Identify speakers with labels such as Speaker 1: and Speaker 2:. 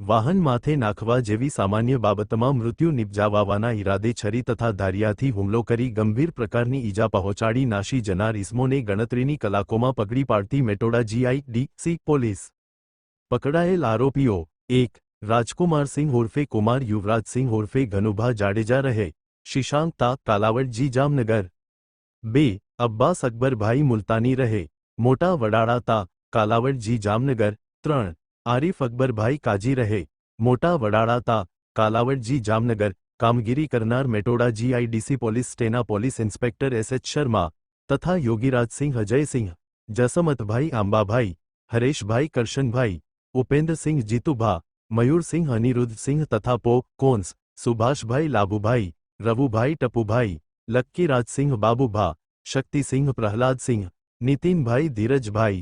Speaker 1: વાહન માથે નાખવા જેવી સામાન્ય બાબતમાં મૃત્યુ નિપજાવવાના ઈરાદે છરી તથા ધારિયાથી હુમલો કરી ગંભીર પ્રકારની ઈજા પહોંચાડી નાશી જનાર ઇસમોને ગણતરીની કલાકોમાં પકડી પાડતી મેટોડા જીઆઈડીસી પોલીસ પકડાયેલ આરોપીઓ એક રાજકુમાર સિંહ ઉર્ફે કુમાર યુવરાજસિંહ ઉર્ફે ઘનુભા જાડેજા રહે શિશાંક તા કાલાવડજી જામનગર બે અબ્બાસ અકબરભાઈ મુલતાની રહે મોટા વડાળા તા કાલાવડજી જામનગર ત્રણ આરીફ અકબરભાઈ કાજી રહે મોટા વડાળા તા કાલાવડજી જામનગર કામગીરી કરનાર Metoda GIDC police સ્ટેના police inspector S H Sharma તથા યોગીરાજસિંહ અજયસિંહ જસમતભાઈ આંબાભાઈ હરેશભાઈ કરશનભાઈ ઉપેન્દ્રસિંહ જીતુભા મયુરસિંહ અનિરુદ્ધસિંહ તથા પો કોન્સ સુભાષભાઈ લાભુભાઈ રવુભાઈ ટપુભાઈ લક્કીરાજસિંહ બાબુભા શક્તિસિંહ પ્રહલાદસિંહ નીતિનભાઈ ધીરજભાઈ